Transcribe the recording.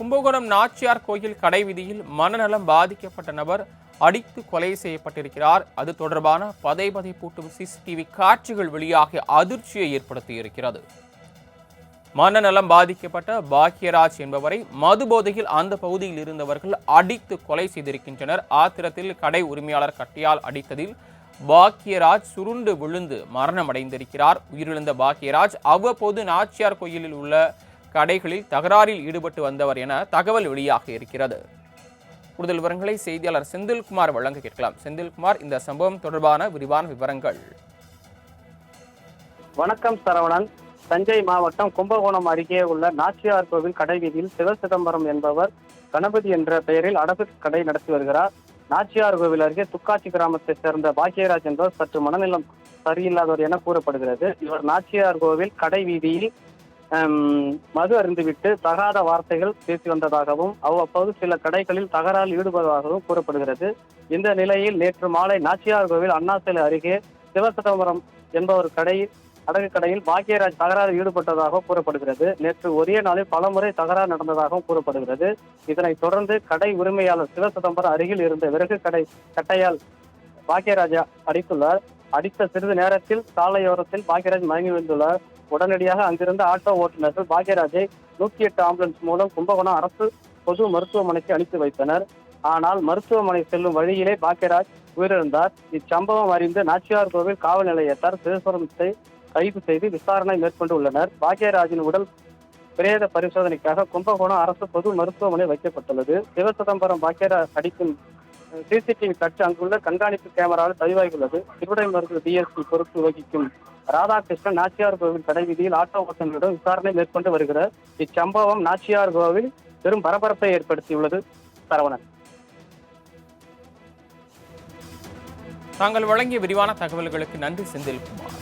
கும்பகோணம் நாச்சியார் கோயில் கடை விதியில் மனநலம் பாதிக்கப்பட்ட நபர் அடித்து கொலை செய்யப்பட்டிருக்கிறார். அது தொடர்பான பதை பதை பூட்டும் சிசிடிவி காட்சிகள் வெளியாகி அதிர்ச்சியை ஏற்படுத்தியிருக்கிறது. மனநலம் பாதிக்கப்பட்ட பாக்யராஜ் என்பவரை மது போதையில் அந்த பகுதியில் இருந்தவர்கள் அடித்து கொலை செய்திருக்கின்றனர். ஆத்திரத்தில் கடை உரிமையாளர் கட்டியால் அடித்ததில் பாக்யராஜ் சுருண்டு விழுந்து மரணமடைந்திருக்கிறார். உயிரிழந்த பாக்யராஜ் அவ்வப்போது நாச்சியார் கோயிலில் உள்ள கடைகளில் தகராறில் ஈடுபட்டு வந்தவர் என தகவல் வெளியாக இருக்கிறது. கூடுதல் விவரங்களை செய்தியாளர் செந்தில்குமார் வழங்க கேட்கலாம். செந்தில்குமார் இந்த சம்பவம் தொடர்பான விரிவான விவரங்கள். வணக்கம் சரவணன். தஞ்சை மாவட்டம் கும்பகோணம் அருகே உள்ள நாச்சியார் கோவில் கடை வீதியில் சிவசிதம்பரம் என்பவர் கணபதி என்ற பெயரில் அடகு கடை நடத்தி வருகிறார். நாச்சியார் கோவில் அருகே துக்காச்சி கிராமத்தைச் சேர்ந்த பாக்கியராஜ் என்பவர் சற்று மனநிலம் சரியில்லாதவர் என கூறப்படுகிறது. இவர் நாச்சியார் கோவில் கடை வீதியில் மது அருந்துவிட்டு தகாத வார்த்தைகள் பேசி வந்ததாகவும் அவ்வப்போது சில கடைகளில் தகராறில் ஈடுபடுவதாகவும் கூறப்படுகிறது. இந்த நிலையில் நேற்று மாலை நாச்சியார் கோவில் அண்ணாசிலை அருகே சிவசிதம்பரம் என்பவர் கடையில் அடகு கடையில் பாக்கியராஜ் தகராறு ஈடுபட்டதாக கூறப்படுகிறது. நேற்று ஒரே நாளில் பலமுறை தகராறு நடந்ததாகவும் கூறப்படுகிறது. இதனைத் தொடர்ந்து கடை உரிமையாளர் சிவசிதம்பரம் அருகில் இருந்த விறகு கடை கட்டையால் பாக்கியராஜா அடித்துள்ளார். அடித்த சிறிது நேரத்தில் சாலையோரத்தில் பாக்கியராஜ் மயங்கி விழுந்துள்ளார். உடனடியாக அங்கிருந்த ஆட்டோ ஓட்டுநர்கள் பாக்கியராஜை நூற்றி எட்டு ஆம்புலன்ஸ் மூலம் கும்பகோணம் அரசு பொது மருத்துவமனைக்கு அனுப்பி வைத்தனர். ஆனால் மருத்துவமனை செல்லும் வழியிலே பாக்கியராஜ் உயிரிழந்தார். இச்சம்பவம் அறிந்து நாச்சியார் கோவில் காவல் நிலையத்தார் சிவசுரத்தை கைது செய்து விசாரணை மேற்கொண்டு உள்ளனர். பாக்யராஜின் உடல் பிரேத பரிசோதனைக்காக கும்பகோணம் அரசு பொது மருத்துவமனை வைக்கப்பட்டுள்ளது. சிவசிதம்பரம் பாக்கியராஜ் அடிக்கும் சிசிடிவி காட்சி அங்குள்ள கண்காணிப்பு கேமராவில் பதிவாகியுள்ளது. திருவிடைமருது டிஎஸ்பி பொறுப்பு வகிக்கும் ராதாகிருஷ்ணன் நாச்சியார் கோவில் கடை வீதியில் ஆட்டோ ஓட்டுநரிடம் விசாரணை மேற்கொண்டு வருகிறார். இச்சம்பவம் நாச்சியார் கோவில் பெரும் பரபரப்பை ஏற்படுத்தியுள்ளது. சரவணன். தாங்கள் வழங்கிய விரிவான தகவல்களுக்கு நன்றி செந்தில்குமார்.